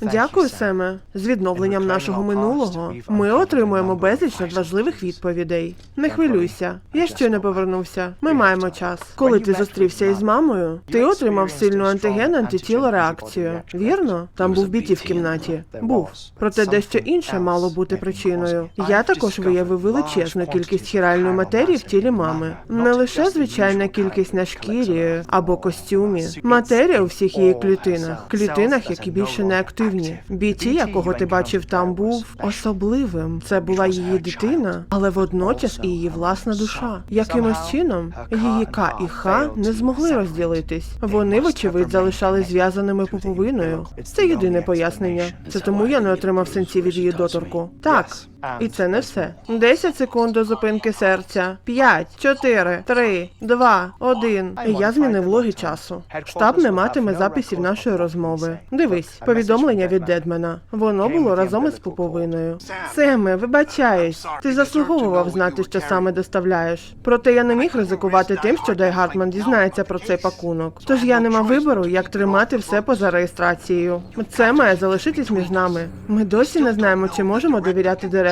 Дякую, Семе. З відновленням нашого минулого ми отримуємо безліч надважливих відповідей. Не хвилюйся, я щойно повернувся. Ми маємо час. Коли ти зустрівся із мамою, ти отримав сильну антиген антитіло реакцію. Вірно? Там був біті в кімнаті. Був. Проте дещо інше мало бути причиною. Я також виявив величезну кількість хіральної матерії в тілі мами. Не лише звичайна кількість на шкірі або костюмі. Матерія у всіх її клітинах, клітинах, які більше не активні. Біті, якого ти бачив там, був особливим. Це була її дитина, але водночас і її власна душа. Якимось чином її Ка і Ха не змогли розділитись. Вони, вочевидь, залишали зв'язаними пуповиною. Це єдине пояснення. Це тому я не отримав сенсі від її доторку. Так. І це не все. 10 секунд до зупинки серця. 5, 4, 3, 2, 1. І я змінив логи часу. Штаб не матиме записів нашої розмови. Дивись, повідомлення від Дедмена. Воно було разом із пуповиною. Семе, вибачаюсь. Ти заслуговував знати, що саме доставляєш. Проте я не міг ризикувати тим, що Дай Гартман дізнається про цей пакунок. Тож я не мав вибору, як тримати все поза реєстрацією. Це має залишитись між нами. Ми досі не знаємо, чи можемо довіряти директору.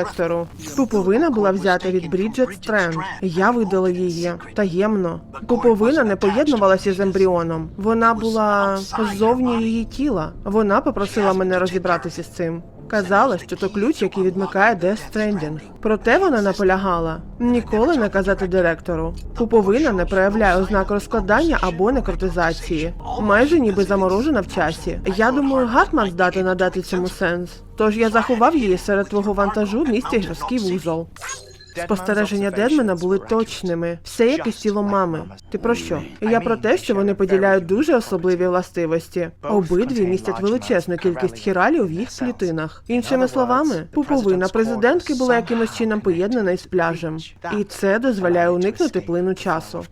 Пуповина була взята від Бріджет Стренд. Я видала її таємно. Пуповина не поєднувалася з ембріоном. Вона була ззовні її тіла. Вона попросила мене розібратися з цим. Казала, що то ключ, який відмикає Death Stranding. Проте вона наполягала ніколи не казати директору. Куповина не проявляє ознак розкладання або некротизації. Майже ніби заморожена в часі. Я думаю, Гартман здати надати цьому сенс. Тож я заховав її серед твого вантажу в місті гірський вузол. Спостереження Дедмена були точними, все як із тілом мами. Ти про що? Я про те, що вони поділяють дуже особливі властивості. Обидві містять величезну кількість хіралів в їх клітинах. Іншими словами, пуповина президентки була якимось чином поєднана із пляжем, і це дозволяє уникнути плину часу.